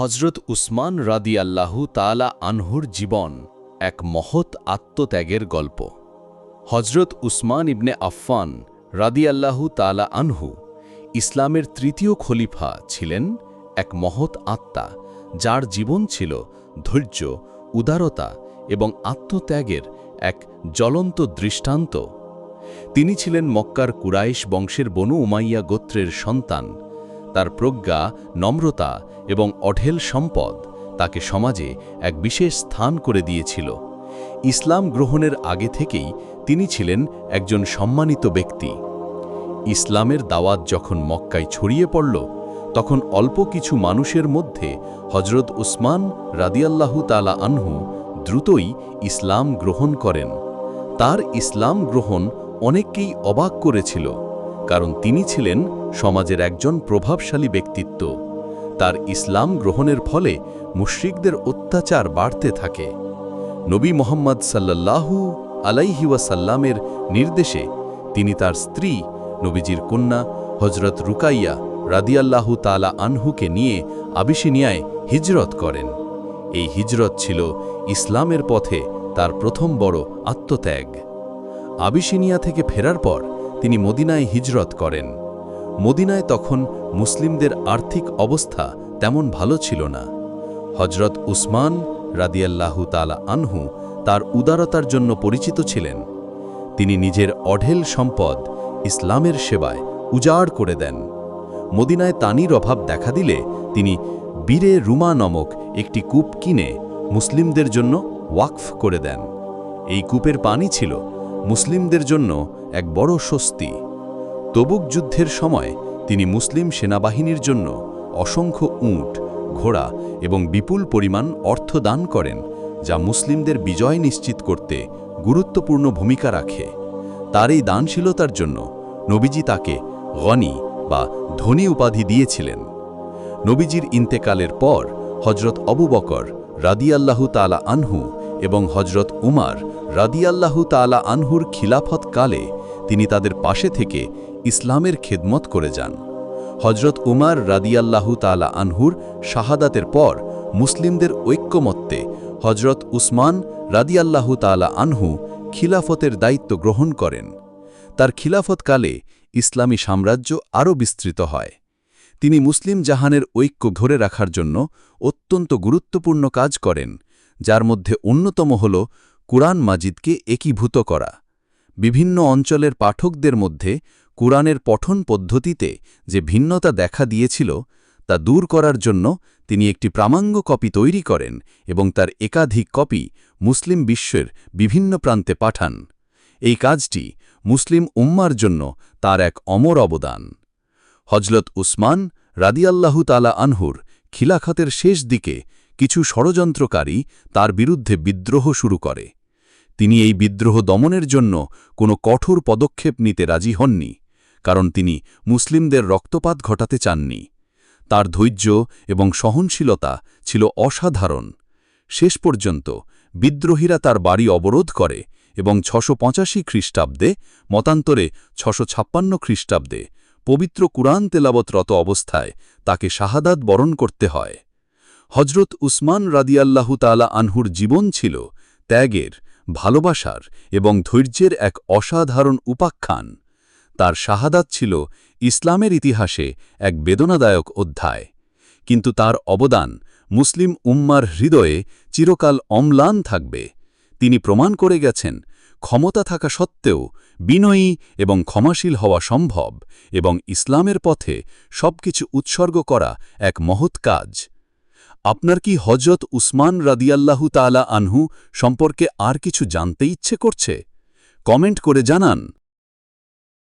হজরত উসমান রাদি আল্লাহু তালা আনহুর জীবন এক মহৎ আত্মত্যাগের গল্প। হজরত উসমান ইবনে আফফান রাদি আল্লাহু তালা আনহু ইসলামের তৃতীয় খলিফা ছিলেন এক মহৎ আত্মা যার জীবন ছিল ধৈর্য, উদারতা এবং আত্মত্যাগের এক জ্বলন্ত দৃষ্টান্ত। তিনি ছিলেন মক্কার কুরাইশ বংশের বনু উমাইয়া গোত্রের সন্তান তার প্রজ্ঞা, নম্রতা এবং অঢেল সম্পদ তাকে সমাজে এক বিশেষ স্থান করে দিয়েছিল। ইসলাম গ্রহণের আগে থেকেই তিনি ছিলেন একজন সম্মানিত ব্যক্তি। ইসলামের দাওয়াত যখন মক্কায় ছড়িয়ে পড়ল, তখন অল্প কিছু মানুষের মধ্যে হজরত উসমান রাদিয়াল্লাহু তালা আনহু দ্রুতই ইসলাম গ্রহণ করেন। তার ইসলাম গ্রহণ অনেককেই অবাক করেছিল। কারণ তিনি ছিলেন সমাজের একজন প্রভাবশালী ব্যক্তিত্ব। তার ইসলাম গ্রহণের ফলে মুশ্রিকদের অত্যাচার বাড়তে থাকে। নবী মোহাম্মদ সাল্লাল্লাহু আলাইহি ওয়াসাল্লামের নির্দেশে তিনি তার স্ত্রী, নবীজির কন্যা হজরত রুকাইয়া রাদিয়াল্লাহু তালা আনহুকে নিয়ে আবিসিনিয়ায় হিজরত করেন। এই হিজরত ছিল ইসলামের পথে তার প্রথম বড় আত্মত্যাগ। আবিসিনিয়া থেকে ফেরার পর তিনি মদিনায় হিজরত করেন। মদিনায় তখন মুসলিমদের আর্থিক অবস্থা তেমন ভালো ছিল না। হজরত উসমান রাদিয়াল্লাহু তালা আনহু তার উদারতার জন্য পরিচিত ছিলেন। তিনি নিজের অঢেল সম্পদ ইসলামের সেবায় উজাড় করে দেন। মদিনায় তানির অভাব দেখা দিলে তিনি বীরে রুমা নামক একটি কূপ কিনে মুসলিমদের জন্য ওয়াকফ করে দেন। এই কূপের পানি ছিল মুসলিমদের জন্য এক বড় স্বস্তি। তবুক যুদ্ধের সময় তিনি মুসলিম সেনাবাহিনীর জন্য অসংখ্য উঁট, ঘোড়া এবং বিপুল পরিমাণ অর্থ দান করেন, যা মুসলিমদের বিজয় নিশ্চিত করতে গুরুত্বপূর্ণ ভূমিকা রাখে। তার এই দানশীলতার জন্য নবীজি তাকে গনি বা ধনী উপাধি দিয়েছিলেন। নবীজির ইন্তেকালের পর হজরত অবু বকর রাদিয়াল্লাহু তালা আনহু এবং হজরত উমার রাদিয়াল্লাহু তালা আনহুর খিলাফত কালে তিনি তাদের পাশে থেকে ইসলামের খেদমত করে যান। হজরত উমার রাদিয়াল্লাহু তালা আনহুর শাহাদাতের পর মুসলিমদের ঐক্যমত্যে হজরত উসমান রাদিয়াল্লাহু তালা আনহু খিলাফতের দায়িত্ব গ্রহণ করেন। তার খিলাফতকালে ইসলামী সাম্রাজ্য আরও বিস্তৃত হয়। তিনি মুসলিম জাহানের ঐক্য ধরে রাখার জন্য অত্যন্ত গুরুত্বপূর্ণ কাজ করেন, যার মধ্যে অন্যতম হল কুরআন মাজিদকে একীভূত করা। বিভিন্ন অঞ্চলের পাঠকদের মধ্যে কুরআনের পঠন পদ্ধতিতে যে ভিন্নতা দেখা দিয়েছিল, তা দূর করার জন্য তিনি একটি প্রামাঙ্গ কপি তৈরি করেন এবং তার একাধিক কপি মুসলিম বিশ্বের বিভিন্ন প্রান্তে পাঠান। এই কাজটি মুসলিম উম্মার জন্য তার এক অমর অবদান। হজরত উসমান রাদিয়াল্লাহু তালা আনহুর খিলাখাতের শেষ দিকে কিছু ষড়যন্ত্রকারী তার বিরুদ্ধে বিদ্রোহ শুরু করে। তিনি এই বিদ্রোহ দমনের জন্য কোনো কঠোর পদক্ষেপ নিতে রাজি হননি, কারণ তিনি মুসলিমদের রক্তপাত ঘটাতে চাননি। তার ধৈর্য এবং সহনশীলতা ছিল অসাধারণ। শেষ পর্যন্ত বিদ্রোহীরা তার বাড়ি অবরোধ করে এবং ছশো পঁচাশি খ্রিস্টাব্দে, মতান্তরে ছশো ছাপ্পান্ন খ্রিস্টাব্দে পবিত্র কুরআন তেলাবতরত অবস্থায় তাকে শাহাদাত বরণ করতে হয়। হজরত উসমান রাদিয়াল্লাহু তালা আনহুর জীবন ছিল ত্যাগের ভালোবাসার এবং ধৈর্যের এক অসাধারণ উপাখ্যান। তার শাহাদাত ছিল ইসলামের ইতিহাসে এক বেদনাদায়ক অধ্যায়। কিন্তু তার অবদান মুসলিম উম্মার হৃদয়ে চিরকাল অম্লান থাকবে। তিনি প্রমাণ করে গেছেন, ক্ষমতা থাকা সত্ত্বেও বিনয়ী এবং ক্ষমাশীল হওয়া সম্ভব এবং ইসলামের পথে সবকিছু উৎসর্গ করা এক মহৎ কাজ। আপনার কি হজরত উসমান রাদিয়াল্লাহু তালা আনহু সম্পর্কে আর কিছু জানতে ইচ্ছে করছে? কমেন্ট করে জানান।